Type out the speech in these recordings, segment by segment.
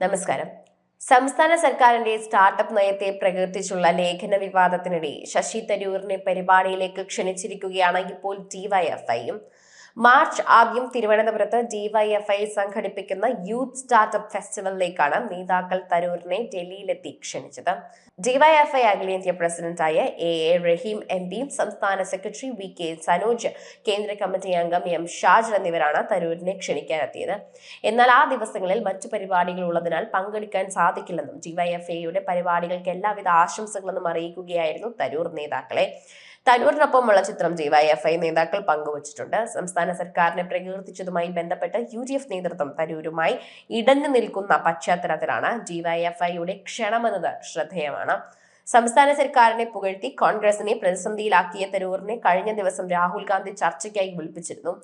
നമസ്കാരം. സംസ്ഥാന സർക്കാരിന്റെ സ്റ്റാർട്ടപ്പ് നയത്തെ പ്രകീർത്തിച്ചുള്ള ലേഖന വിവാദത്തിനിടെ ശശി തരൂരിനെ പരിപാടിയിലേക്ക് ക്ഷണിച്ചിരിക്കുകയാണ് ഇപ്പോൾ ഡിവൈഎഫ്ഐയും മാർച്ച് ആദ്യം തിരുവനന്തപുരത്ത് ഡിവൈഎഫ്ഐ സംഘടിപ്പിക്കുന്ന യൂത്ത് സ്റ്റാർട്ടപ്പ് ഫെസ്റ്റിവലിലേക്കാണ് നേതാക്കൾ തരൂരിനെ ഡൽഹിയിലെത്തി ക്ഷണിച്ചത്. ഡിവൈഎഫ്ഐ അഖിലേന്ത്യാ പ്രസിഡന്റായ എ എ റഹീം എം പിയും സംസ്ഥാന സെക്രട്ടറി വി കെ സനോജ് കേന്ദ്ര കമ്മിറ്റി അംഗം എം ഷാജ് എന്നിവരാണ് തരൂരിനെ ക്ഷണിക്കാനെത്തിയത്. എന്നാൽ ആ ദിവസങ്ങളിൽ മറ്റു പരിപാടികൾ ഉള്ളതിനാൽ പങ്കെടുക്കാൻ സാധിക്കില്ലെന്നും ഡിവൈഎഫ്ഐയുടെ പരിപാടികൾക്ക് എല്ലാവിധ ആശംസകളെന്നും അറിയിക്കുകയായിരുന്നു തരൂർ നേതാക്കളെ. തരൂരിനൊപ്പമുള്ള ചിത്രം ഡിവൈഎഫ്ഐ നേതാക്കൾ പങ്കുവച്ചിട്ടുണ്ട്. സംസ്ഥാന സർക്കാരിനെ പ്രകീർത്തിച്ചതുമായി ബന്ധപ്പെട്ട് യു ഡി എഫ് നേതൃത്വം തരൂരുമായി ഇടഞ്ഞു നിൽക്കുന്ന പശ്ചാത്തലത്തിലാണ് ഡിവൈഎഫ്ഐയുടെ ക്ഷണമെന്നത് ശ്രദ്ധേയമാണ്. സംസ്ഥാന സർക്കാരിനെ പുകഴ്ത്തി കോൺഗ്രസിനെ പ്രതിസന്ധിയിലാക്കിയ തരൂറിനെ കഴിഞ്ഞ ദിവസം രാഹുൽ ഗാന്ധി ചർച്ചയ്ക്കായി വിളിപ്പിച്ചിരുന്നു.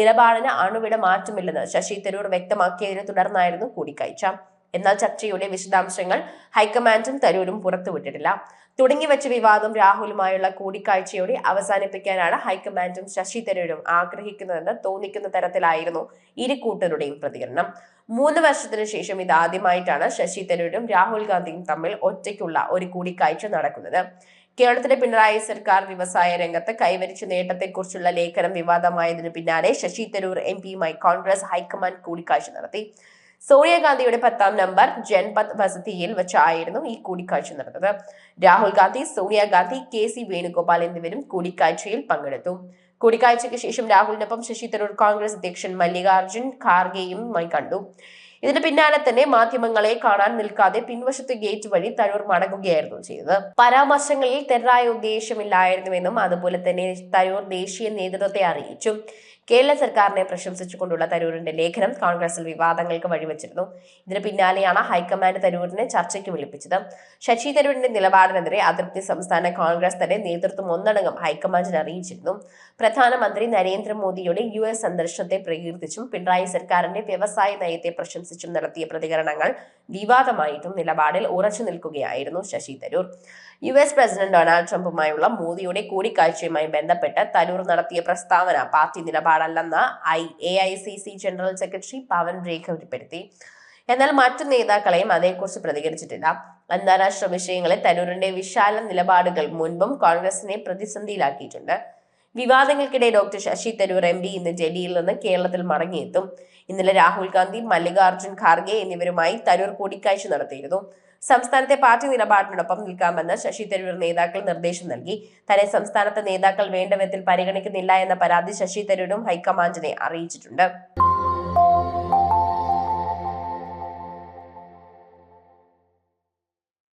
നിലപാടിന് അണുവിട മാറ്റമില്ലെന്ന് ശശി തരൂർ വ്യക്തമാക്കിയതിനെ തുടർന്നായിരുന്നു കൂടിക്കാഴ്ച. എന്നാൽ ചർച്ചയുടെ വിശദാംശങ്ങൾ ഹൈക്കമാൻഡും തരൂരും പുറത്തുവിട്ടിട്ടില്ല. തുടങ്ങിവെച്ച വിവാദം രാഹുലുമായുള്ള കൂടിക്കാഴ്ചയോടെ അവസാനിപ്പിക്കാനാണ് ഹൈക്കമാൻഡും ശശി തരൂരും ആഗ്രഹിക്കുന്നതെന്ന് തോന്നിക്കുന്ന തരത്തിലായിരുന്നു ഇരു കൂട്ടരുടെയും പ്രതികരണം. മൂന്ന് വർഷത്തിനു ശേഷം ഇതാദ്യമായിട്ടാണ് ശശി തരൂരും രാഹുൽ ഗാന്ധിയും തമ്മിൽ ഒറ്റയ്ക്കുള്ള ഒരു കൂടിക്കാഴ്ച നടക്കുന്നത്. കേരളത്തിലെ പിണറായി സർക്കാർ വ്യവസായ രംഗത്ത് കൈവരിച്ച നേട്ടത്തെക്കുറിച്ചുള്ള ലേഖനം വിവാദമായതിനു പിന്നാലെ ശശി തരൂർ എം പിയുമായി കോൺഗ്രസ് ഹൈക്കമാൻഡ് കൂടിക്കാഴ്ച നടത്തി. സോണിയാഗാന്ധിയുടെ പത്താം നമ്പർ ജൻപത് വസതിയിൽ വെച്ചായിരുന്നു ഈ കൂടിക്കാഴ്ച നടന്നത്. രാഹുൽ ഗാന്ധി സോണിയാഗാന്ധി കെ സി വേണുഗോപാൽ എന്നിവരും കൂടിക്കാഴ്ചയിൽ പങ്കെടുത്തു. കൂടിക്കാഴ്ചയ്ക്ക് ശേഷം രാഹുലിനൊപ്പം ശശി തരൂർ കോൺഗ്രസ് അധ്യക്ഷൻ മല്ലികാർജുൻ ഖാർഗെയുമായി കണ്ടു. ഇതിന് പിന്നാലെ തന്നെ മാധ്യമങ്ങളെ കാണാൻ നിൽക്കാതെ പിൻവശത്തെ ഗേറ്റ് വഴി തരൂർ മടങ്ങുകയായിരുന്നു ചെയ്തത്. പരാമർശങ്ങളിൽ തെറ്റായ ഉദ്ദേശമില്ലായിരുന്നുവെന്നും അതുപോലെ തന്നെ തരൂർ ദേശീയ നേതൃത്വത്തെ അറിയിച്ചു. കേരള സർക്കാരിനെ പ്രശംസിച്ചുകൊണ്ടുള്ള തരൂരിന്റെ ലേഖനം കോൺഗ്രസിൽ വിവാദങ്ങൾക്ക് വഴിവെച്ചിരുന്നു. ഇതിന് പിന്നാലെയാണ് ഹൈക്കമാൻഡ് തരൂരിനെ ചർച്ചയ്ക്ക് വിളിപ്പിച്ചത്. ശശി തരൂരിന്റെ നിലപാടിനെതിരെ അതൃപ്തി സംസ്ഥാന കോൺഗ്രസ് തന്നെ നേതൃത്വം ഒന്നടങ്കം ഹൈക്കമാൻഡിന് അറിയിച്ചിരുന്നു. പ്രധാനമന്ത്രി നരേന്ദ്രമോദിയുടെ യു എസ് സന്ദർശനത്തെ പ്രകീർത്തിച്ചും പിണറായി സർക്കാരിന്റെ വ്യവസായ നയത്തെ പ്രശംസിച്ചും നടത്തിയ പ്രതികരണങ്ങൾ വിവാദമായിട്ടും നിലപാടിൽ ഉറച്ചു നിൽക്കുകയായിരുന്നു Shashi Tharoor. U S president Donald ട്രംപുമായുള്ള മോദിയുടെ കൂടിക്കാഴ്ചയുമായി ബന്ധപ്പെട്ട് തരൂർ നടത്തിയ പ്രസ്താവന party നിലപാടല്ലെന്ന് I A I C C general secretary Pawan രേഖപ്പെടുത്തി എന്നാൽ മറ്റു നേതാക്കളെയും അതേക്കുറിച്ച് പ്രതികരിച്ചിട്ടില്ല. അന്താരാഷ്ട്ര വിഷയങ്ങളിൽ തരൂരിന്റെ വിശാല നിലപാടുകൾ മുൻപും കോൺഗ്രസിനെ പ്രതിസന്ധിയിലാക്കിയിട്ടുണ്ട്. വിവാദങ്ങൾക്കിടെ doctor Shashi Tharoor M P ഇന്ന് ഡൽഹിയിൽ നിന്ന് കേരളത്തിൽ മടങ്ങിയെത്തും. ഇന്നലെ രാഹുൽ ഗാന്ധി മല്ലികാർജുൻ ഖാർഗെ എന്നിവരുമായി തരൂർ കൂടിക്കാഴ്ച നടത്തിയിരുന്നു. സംസ്ഥാനത്തെ പാർട്ടി നിലപാടിനൊപ്പം നിൽക്കാമെന്ന് ശശി തരൂർ നേതാക്കൾ നിർദ്ദേശം നൽകി. തന്നെ സംസ്ഥാനത്തെ നേതാക്കൾ വേണ്ട വിധത്തിൽ പരിഗണിക്കുന്നില്ല എന്ന പരാതി ശശി തരൂരും ഹൈക്കമാൻഡിനെ അറിയിച്ചിട്ടുണ്ട്.